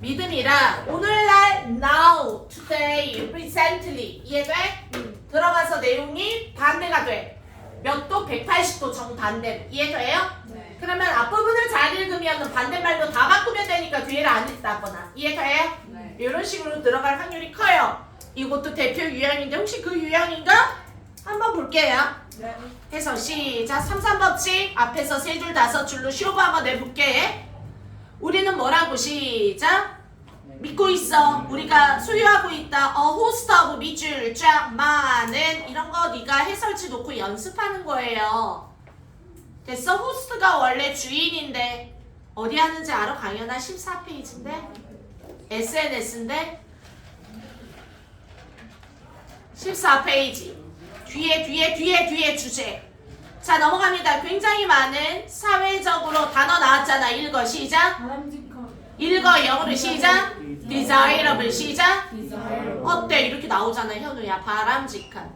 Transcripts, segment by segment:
믿음이라 오늘날 now, today, recently 이해돼? 들어가서 내용이 반대가 돼. 몇 도? 180도 정반대. 이해돼요? 네. 그러면 앞부분을 잘 읽으면 반대말로 다 바꾸면 되니까 뒤에를 안 읽다거나. 이해돼요? 네. 이런 식으로 들어갈 확률이 커요. 이것도 대표 유형인데 혹시 그 유형인가? 한번 볼게요. 네. 해서 시작 3, 3법칙 앞에서 세 줄 다섯 줄로 쇼부 한번 내볼게 우리는 뭐라고 시작? 믿고 있어. 우리가 소유하고 있다. 어 호스트 오브 밑줄 쫙 많은 이런 거 네가 해설지 놓고 연습하는 거예요. 됐어? 호스트가 원래 주인인데 어디 하는지 알아? 강연아 14페이지인데? SNS인데? 14페이지. 뒤에 뒤에 뒤에 뒤에 주제 자 넘어갑니다. 굉장히 많은 사회적으로 단어 나왔잖아. 읽어. 시작. 읽어. 영어로 시작. desirable. 시작. 어때? 이렇게 나오잖아 현우야. 바람직한.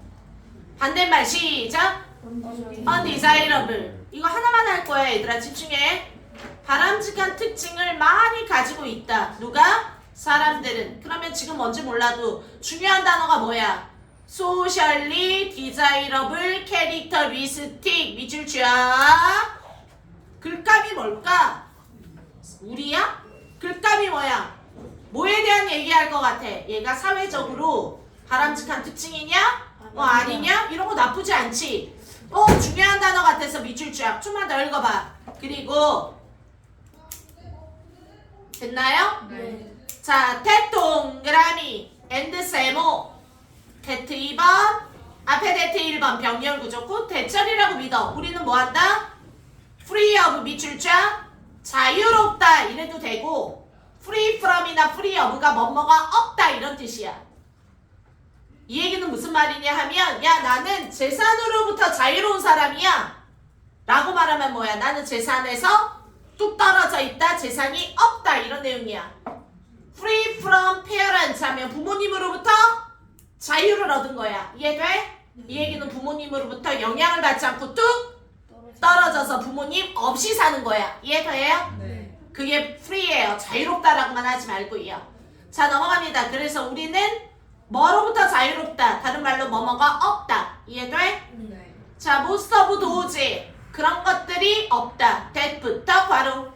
반대말 시작. undesirable. 이거 하나만 할 거야 얘들아. 집중해. 바람직한 특징을 많이 가지고 있다. 누가? 사람들은. 그러면 지금 뭔지 몰라도 중요한 단어가 뭐야? Socially desirable characteristic 밑줄 쫙 글감이 뭘까? 우리야? 글감이 뭐야? 뭐에 대한 얘기할 것 같아? 얘가 사회적으로 바람직한 특징이냐? 어 아니냐? 이런 거 나쁘지 않지? 어 중요한 단어 같아서 밑줄 쫙 좀만 더 읽어봐 그리고 됐나요? 네. 자 대동그라미 앤드 세모 대트 2번. 앞에 대트 1번 병렬 구조고 대절이라고 믿어. 우리는 뭐한다? free of 쫙 자유롭다. 이래도 되고 free from이나 free of가 뭐뭐가 없다. 이런 뜻이야. 이 얘기는 무슨 말이냐 하면 야 나는 재산으로부터 자유로운 사람이야. 라고 말하면 뭐야? 나는 재산에서 뚝 떨어져 있다. 재산이 없다. 이런 내용이야. Free from parents 하면 부모님으로부터 자유를 얻은 거야 이해돼? 이 얘기는 부모님으로부터 영향을 받지 않고 뚝 떨어져서 부모님 없이 사는 거야 이해돼요? 네. 그게 free예요. 자유롭다라고만 하지 말고요. 자 넘어갑니다. 그래서 우리는 뭐로부터 자유롭다. 다른 말로 뭐뭐가 없다. 이해돼? 네. 자 most of those 그런 것들이 없다. that부터 괄호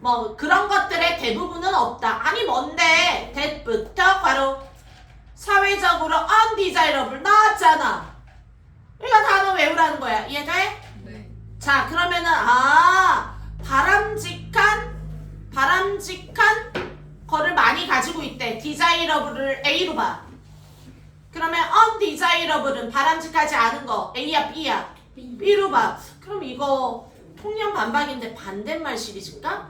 뭐 그런 것들의 대부분은 없다. 아니 뭔데? that부터 괄호 사회적으로 undesirable 나왔잖아. 이거 단어 외우라는 거야. 이해돼? 네. 자 그러면은 아 바람직한 바람직한 거를 많이 가지고 있대 디자이러블을 A로 봐 그러면 undesirable은 바람직하지 않은 거 A야 B야 B로 봐 그럼 이거 통념 반박인데 반대말 시리즈인가?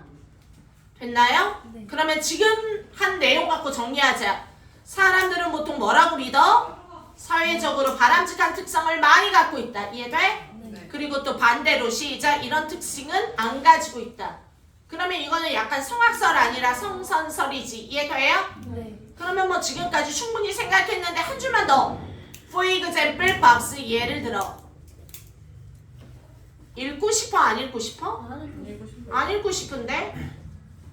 됐나요? 네. 그러면 지금 한 내용 갖고 정리하자 사람들은 보통 뭐라고 믿어? 사회적으로 바람직한 특성을 많이 갖고 있다 이해돼? 네. 그리고 또 반대로 시작 이런 특징은 안 가지고 있다. 그러면 이거는 약간 성악설 아니라 성선설이지 이해돼요? 네. 그러면 뭐 지금까지 충분히 생각했는데 한 줄만 더. For example, box 예를 들어. 읽고 싶어 안 읽고 싶어? 안 읽고 싶은데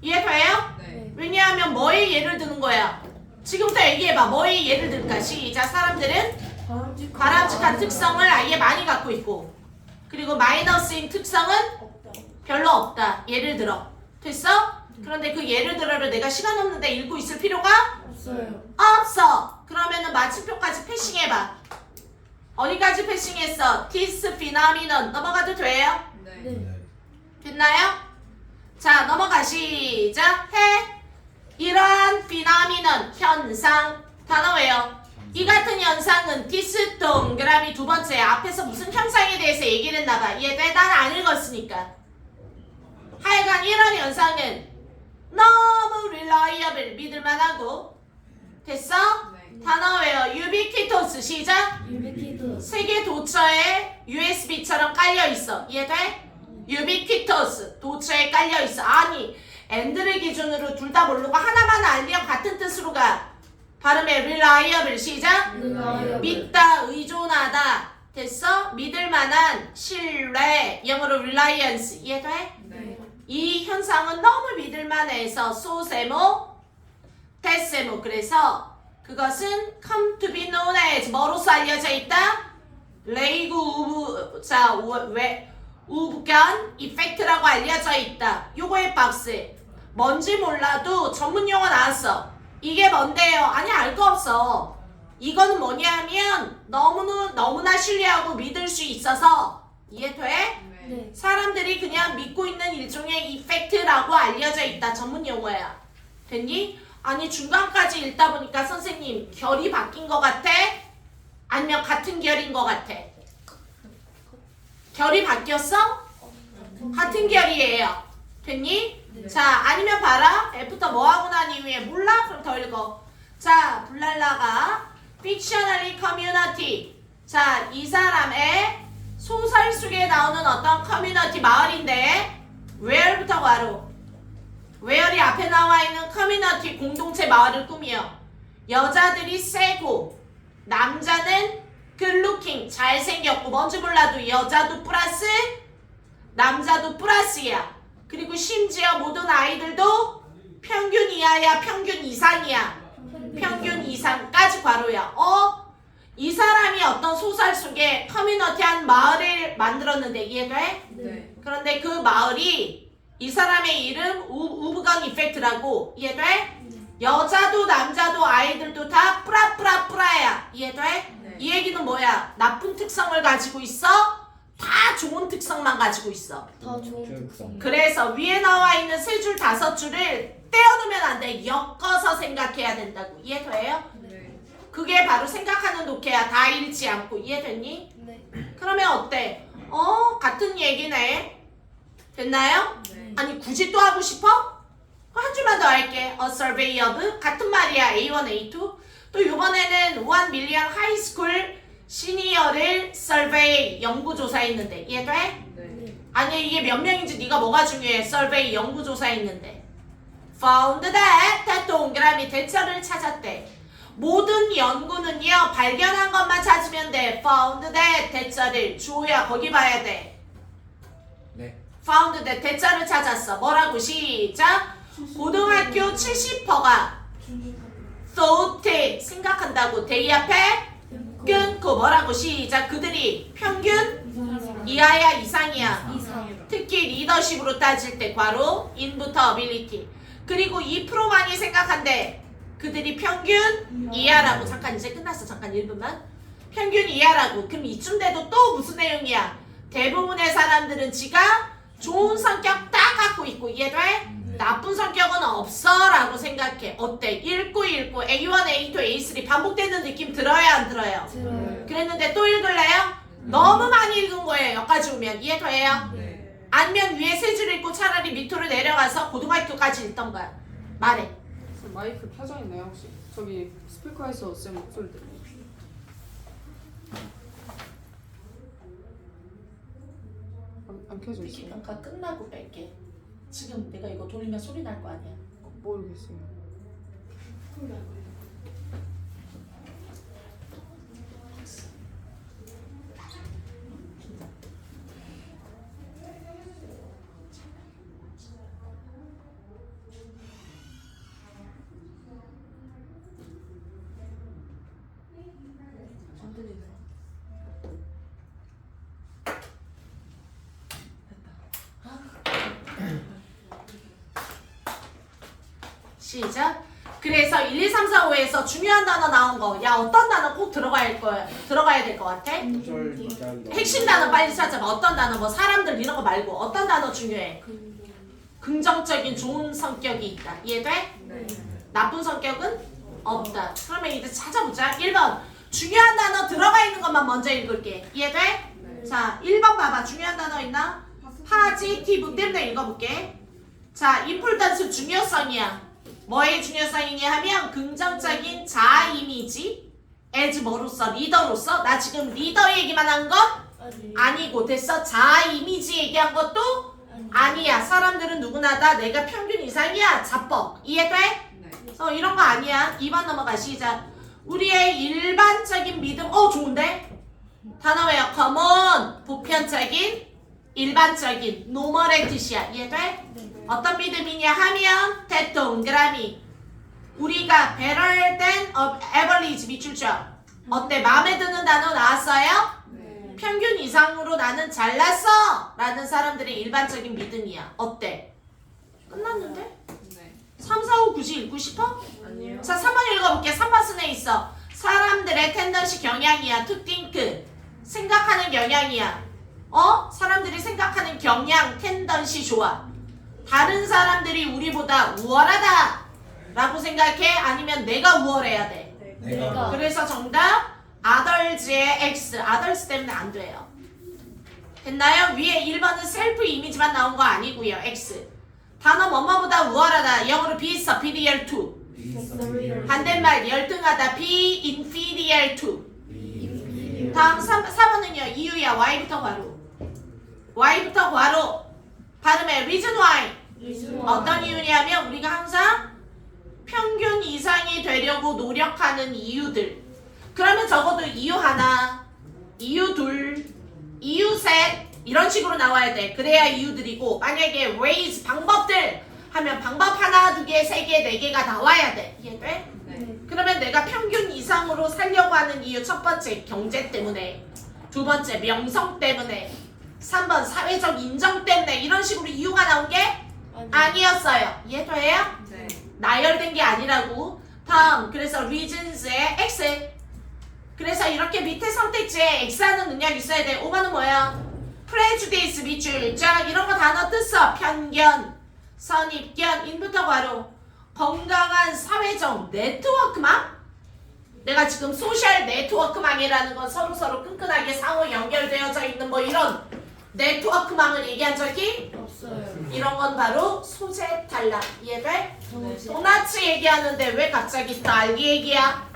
이해돼요? 네. 왜냐하면 뭐의 예를 드는 거야? 지금부터 얘기해봐. 뭐의 예를 들까? 시작. 사람들은 바람직한. 특성을 아예 많이 갖고 있고 그리고 마이너스인 특성은. 별로 없다. 예를 들어. 됐어? 그런데 그 예를 들어를 내가 시간 없는데 읽고 있을 필요가 없어요. 없어. 그러면은 마침표까지 패싱해봐. 어디까지 패싱했어? This phenomenon 넘어가도 돼요? 네. 됐나요? 자 넘어가 시작 해. 이러한 phenomenon 현상 단어 외요. 이 같은 현상은 디스 동그라미 두 번째 앞에서 무슨 현상에 대해서 얘기를 했나봐 이해돼? 난안 읽었으니까 하여간 이런 현상은 너무 reliable 믿을만하고 됐어? 네. 단어 외요 ubiquitous 시작 유비키드. 세계 도처에 USB처럼 깔려 있어. 이해돼? ubiquitous 도처에 깔려 있어. 아니, 앤드를 기준으로 둘 다 모르고 하나만 알면 같은 뜻으로 가. 발음에 reliable 시작. 믿다. 믿다, 의존하다. 됐어? 믿을 만한 신뢰. 영어로 reliance. 이해돼? 네. 이 현상은 너무 믿을 만해서 소세모, 데세모 그래서 그것은 come to be known as 뭐로서 알려져 있다? 레이구 우부 자 우- 왜 우부견 이펙트라고 알려져 있다. 요거의 박스 뭔지 몰라도 전문 용어 나왔어. 이게 뭔데요? 아니 알 거 없어. 이거는 뭐냐면 너무나 너무나 신뢰하고 믿을 수 있어서 이해돼? 네. 사람들이 그냥 믿고 있는 일종의 이펙트라고 알려져 있다. 전문 용어야. 됐니? 아니 중간까지 읽다 보니까 선생님 결이 바뀐 것 같아? 아니면 같은 결인 것 같아? 결이 바뀌었어? 같은 결이에요. 됐니? 네. 자 아니면 봐라. F부터 뭐 하고 난 이후에 몰라? 그럼 더 읽어. 자 블랄라가 픽셔널리 커뮤니티. 자 이 사람의 소설 속에 나오는 어떤 커뮤니티 마을인데 where부터 바로 where이 앞에 나와 있는 커뮤니티 공동체 마을을 꾸며 여자들이 세고 남자는 굿루킹 잘생겼고 뭔지 몰라도 여자도 플러스 남자도 플러스야 그리고 심지어 모든 아이들도 평균 이하야 평균 이상이야 평균 이상까지 괄호야. 어? 이 사람이 어떤 소설 속에 커뮤니티한 마을을 만들었는데 이해돼? 네. 그런데 그 마을이 이 사람의 이름 우, 우브강 이펙트라고 이해돼? 여자도 남자도 아이들도 다 뿌라뿌라 뿌라야 이해돼? 네. 이 얘기는 뭐야? 나쁜 특성을 가지고 있어? 다 좋은 특성만 가지고 있어. 더 좋은 특성. 그래서 위에 나와 있는 세 줄 다섯 줄을 떼어놓으면 안 돼. 엮어서 생각해야 된다고. 이해돼요? 네. 그게 바로 생각하는 독해야. 다 잃지 않고. 이해됐니? 네. 그러면 어때? 어, 같은 얘기네. 됐나요? 네. 아니, 굳이 또 하고 싶어? 한 줄만 더 할게. A survey of. 같은 말이야. A1, A2. 또 이번에는 1 million high school 시니어를 survey 연구조사했는데. 이해돼? 네. 아니 이게 몇 명인지 네가 뭐가 중요해? 설베이 연구조사했는데. found that 다 동그라미 대처를 찾았대. 모든 연구는요 발견한 것만 찾으면 돼. found that 대처를 주호야 거기 봐야 돼. 네. found that 대처를 찾았어. 뭐라고? 시작. 고등학교 70%가 thought 생각한다고. 대이 앞에 끊고 뭐라고 시작. 그들이 평균 이하야 이상이야? 이상. 특히 리더십으로 따질 때 과로 인부터 어빌리티 그리고 2%만이 생각한대. 그들이 평균 이하라고. 잠깐 이제 끝났어. 잠깐 1분만 평균 이하라고. 그럼 이쯤 돼도 또 무슨 내용이야? 대부분의 사람들은 지가 좋은 성격 딱 갖고 있고 이해돼? 나쁜 성격은 없어 라고 생각해 어때? 읽고 읽고 A1, A2, A3 반복되는 느낌 들어요 안 들어요? 들어요. 그랬는데 또 읽을래요? 너무 많이 읽은 거예요 여기까지 오면 이해돼요? 네. 아니면 위에 세 줄 읽고 차라리 밑으로 내려가서 고등학교까지 읽던가 말해 쌤, 마이크 켜져 있나요 혹시? 저기 스피커에서 쌤 목소리 들려요. 안, 안 켜져 있어요. 평가 끝나고 뺄게 지금 내가 이거 돌리면 소리 날 거 아니야 모르겠어요. 안 들리네 시작. 그래서 1, 2, 3, 4, 5에서 중요한 단어 나온 거. 야, 어떤 단어 꼭 들어가야 거야. 들어가야 될 것 같아? 핵심 단어 빨리 찾아봐. 어떤 단어, 뭐 사람들 이런 거 말고 어떤 단어 중요해? 긍정적인 좋은 성격이 있다. 이해돼? 네. 나쁜 성격은 없다. 그러면 이제 찾아보자. 1번. 중요한 단어 들어가 있는 것만 먼저 읽을게. 이해돼? 네. 자, 1번 봐봐. 중요한 단어 있나? 파지티브 때문에 읽어볼게. 자, 임폴턴스 중요성이야. 뭐의 중요성이냐 하면 긍정적인 자아 이미지 as 뭐로서 리더로서 나 지금 리더 얘기만 한 건 아니고 됐어. 자아 이미지 얘기한 것도 아니야. 사람들은 누구나 다 내가 평균 이상이야. 자뻑. 이해돼? 네. 어 이런 거 아니야. 2번 넘어가 시작. 우리의 일반적인 믿음. 어 좋은데? 단어 외워 common 보편적인 일반적인. 노멀의 뜻이야. 이해돼? 네. 어떤 믿음이냐 하면 대동그라미 우리가 better than average 밑줄죠. 어때? 마음에 드는 단어 나왔어요? 네. 평균 이상으로 나는 잘났어! 라는 사람들의 일반적인 믿음이야. 어때? 끝났는데? 네. 3, 4, 5, 9시 읽고 싶어? 아니요. 자, 3번 읽어볼게. 3번 순에 있어. 사람들의 텐던시 경향이야. to think. 생각하는 경향이야. 어? 사람들이 생각하는 경향, 텐던시 좋아. 다른 사람들이 우리보다 우월하다. 라고 생각해? 아니면 내가 우월해야 돼? 내가 그래서 정답 others의 x. others 때문에 안 돼요. 됐나요? 위에 1번은 셀프 이미지만 나온 거 아니고요. x. 단어 뭐뭐보다 우월하다. 영어로 be superior to. 반대말 열등하다. be inferior to. 다음 3, 4번은요. 이유야. y부터 괄호. y부터 괄호. 발음에 reason why. 어떤 이유냐면 우리가 항상 평균 이상이 되려고 노력하는 이유들. 그러면 적어도 이유 하나, 이유 둘, 이유 셋 이런 식으로 나와야 돼. 그래야 이유들이고 만약에 ways 방법들 하면 방법 하나, 두 개, 세 개, 네 개가 나와야 돼. 이해돼? 네. 그러면 내가 평균 이상으로 살려고 하는 이유 첫 번째 경제 때문에 두 번째 명성 때문에 3번 사회적 인정 때문에 이런 식으로 이유가 나온 게 아니었어요. 이해돼요? 네. 나열된 게 아니라고. 다음 그래서 reasons의 x. 그래서 이렇게 밑에 선택지에 x하는 능력 있어야 돼. 5번은 뭐야? prejudice. 자 이런 거 단어 뜻어. 편견, 선입견, 인부터 괄호. 건강한 사회적 네트워크망? 내가 지금 소셜 네트워크망이라는 건 서로 서로 끈끈하게 상호 연결되어져 있는 뭐 이런 네트워크망을 얘기한 적이 없어요. 이런 건 바로 소재 탈락. 이해돼? 네. 도나츠 얘기하는데 왜 갑자기 딸기 얘기야?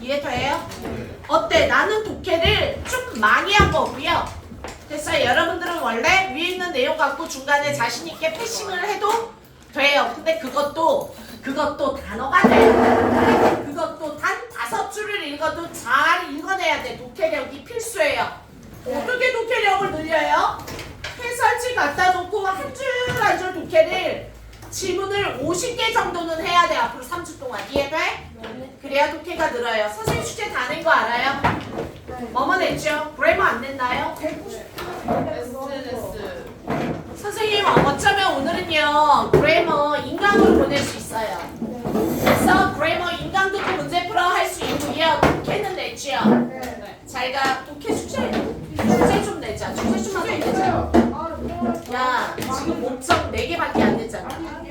이해돼요? 어때? 나는 독해를 좀 많이 한 거고요. 됐어요. 여러분들은 원래 위에 있는 내용 갖고 중간에 자신 있게 패싱을 해도 돼요. 근데 그것도 그것도 단어가 돼. 그것도 단 다섯 줄을 읽어도 잘 읽어내야 돼. 독해력이 필수예요. 어떻게 독해력을 늘려요? 해설지 갖다 놓고 한 줄 한 줄 독해를 지문을 50개 정도는 해야 돼 앞으로 3주 동안 이해돼? 네. 그래야 독해가 늘어요 선생님 숙제 다 낸 거 알아요? 네. 뭐뭐 냈죠? 브레머 안 냈나요? SNS 선생님 어쩌면 오늘은요 브레머 인강으로 보낼 수 있어요 그래서 브레머 인강 듣고 문제 풀어 할 수 있고요 독해는 냈죠? 네. 잘가 독해 숙제 야, 지금 목점 4개밖에 안 됐잖아.